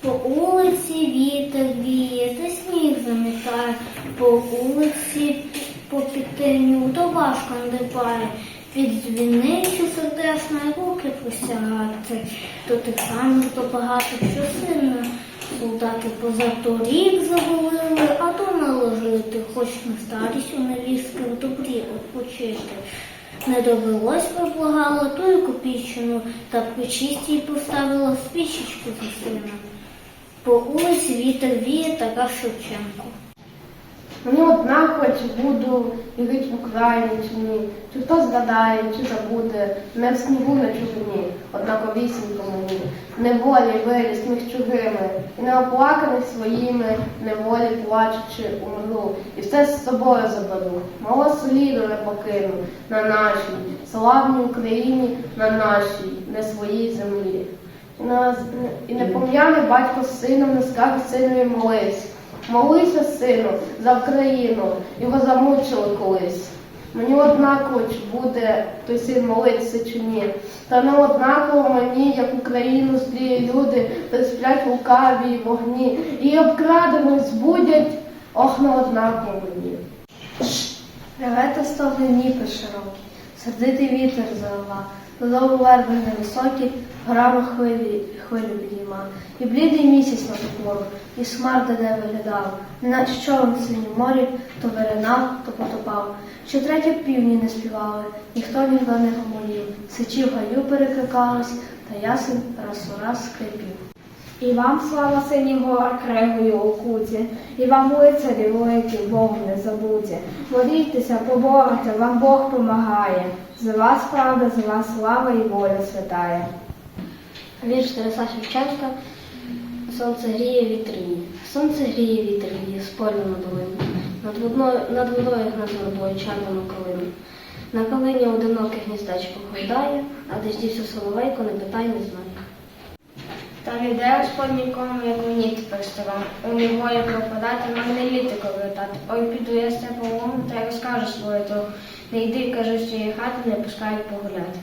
По улиці вітер віє, та сніг замітає, по улиці по підтиню, то важко надипає, Від дзвіниці сердешна руки посягати, то ти сам то багато що сильно. Солдати позаторік заголили, а то наложити, хоч на старість у невістки в добрі відпочити. Не довелось поблагала ту копійчину, та по чистій поставила свічечку за сина. По вулиці вітер віє така Шевченко. Мені однаково, чи буду вірить в Україні, чи хто згадає, чи забуде, не в снігу на чужині, однаковісінько мені, неволі виріс між чужими, і не оплаканих своїми, неволі плачучи умру, і все з собою заберу, мало сліду не покину. На нашій, славній Україні, на нашій, не своїй землі. І, на, не пом'яне батько з сином, не скаже синові молись. Молися, сину, за Україну, його замучили колись. Мені однаково, чи буде той син молитися чи ні. Та не однаково мені, як Україну злі люди, та сплять лукаві вогні, і обкрадено збудять, ох, не однаково мені. Ревете стогне Дніпро широкі, сердитий вітер завела, додолу верби невисокі, горами хвилі, хвилю підійма. І блідий місяць на ту і смар де виглядав, неначе човен в синім морі, то виринав, то потопав. Ще третє півні не співали, ніхто ніхто не гомонів, сичі в гаю перекликались, та ясен раз у раз скрипів. І вам слава сині гор, крегою у куті, і вам лицарі великі, Богу не забуті. Молітеся, поборете, вам Бог помагає. За вас правда, за вас слава і воля святая. Вірш Тараса Шевченка Сонце гріє вітрині. Сонце гріє вітрині, з полю на долину. Над водою, над водою над водою червону калину. На калині одиноке гніздечко гойдає, а де ждівся соловейко, не питай, не знає. Та не йде Господь нікому, як мені тепер става. У неволі пропадати, мене літико вертати. Ой, піду я з тебе та й розкажу свою того. Не йди, кажу, з цієї хати не пускають погуляти.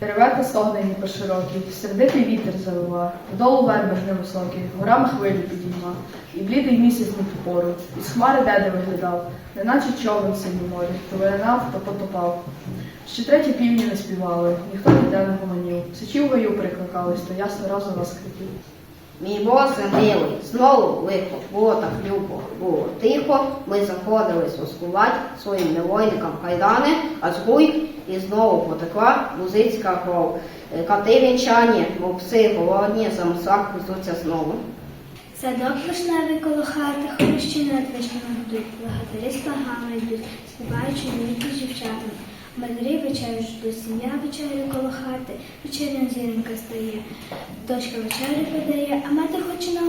Ревете стогнені по широкі, сердитий вітер завива, вдолу верби ж невисокі, горами хвилі підійма, і блідий місяць на ту пору, із хмари деде виглядав, неначе човен в морі, то виринав, то потопав. Ще треті півні не співали, ніхто ніде не гомонів, сичі в гаю прикликались, то ясно разом вас криків. Мій босе милий, знову лихо, було так любо, було тихо, ми заходили соскувати своїм невольникам кайдани, аж гуй, і знову потекла музицька кров. Е, Кати вінчані, мов пси голодні, за мусак знову. Садок вишневий коло хати, хрущі над вишнями гудуть, благодарі з пагами йдуть, співаючи віки з дівчатами. Матері вечерю ждуть, сім'я вечерю коло хати, вечерня зіронька стає. Дочка вечерю подає, а мати хоче на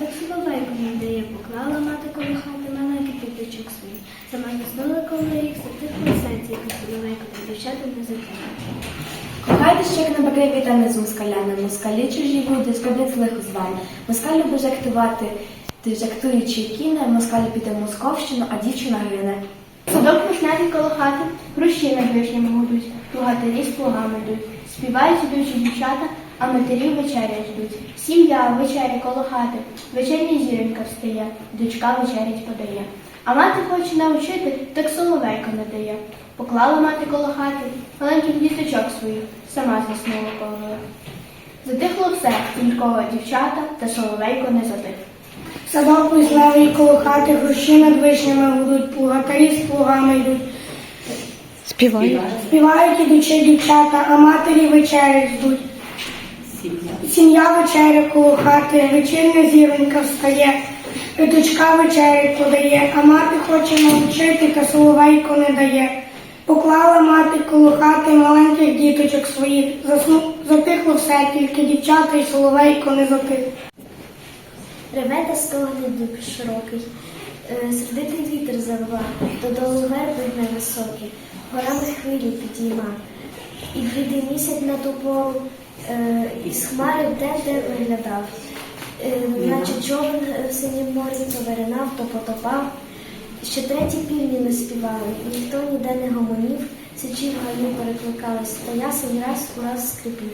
так соловейку не дає. Поклала мати коло хати маленький квіточок свій. Сама заснула коло рік, затихла серці, яка соловейка, та дівчата не закинула. Кохайте ще як на баки вітане з москалями, москалі чужі люди, скобець лихо з вами. Москаль любить жартувати, ти жартуючи кіне, москаль піде в Московщину, а дівчина гине. Садок вишневий коло хати, хрущі над вишнями гудуть, плугатарі з плугами йдуть. Співають ідучі дівчата, а матері вечеря ждуть. Сім'я вечеря коло хати, вечерня зіронька встає, дочка вечерять подає. А мати хоче навчити, так соловейка не дає. Поклала мати коло хати маленьких діточок своїх, сама заснула коло. Затихло все, тільки дівчата та соловейко не Садок вишневий коло хати, хрущі над вишнями гудуть, плугатарі з плугами йдуть. Співають. Співають ідучи дівчата, а матері вечері ждуть. Сім'я вечеря коло хати, вечірня зіронька встає, дочка вечері подає, а мати хоче навчити, та соловейко не дає. Поклала мати коло хати маленьких діточок своїх, затихло все, тільки дівчата і соловейко не затих. Ревете стогне дуб широкий, е, сердитий вітер завива, додолу верби невисокі, горами хвилі підійма. І блідий місяць на е, із хмари де-де виглядав, е, наче човен в синім морі то виринав, то потопав. Ще треті півні не співали, ніхто ніде не гомонів, сичі в гаю перекликались, та ясень раз у раз скрипів.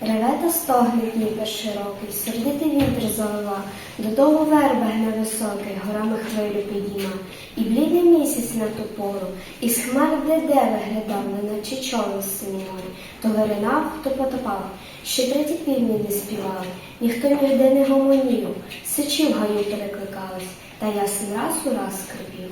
Реве та стогне Дніпер широкий, сердитий вітер завива, додолу верба гне високий, горами хвилю підійма, і блідий місяць на ту пору, із хмар де де виглядав, неначе з синьорі, то виринав, то потопав, ще треті півні не співали, ніхто ніде не гомонів, сичі в гаю перекликались, та ясен раз у раз скрипів.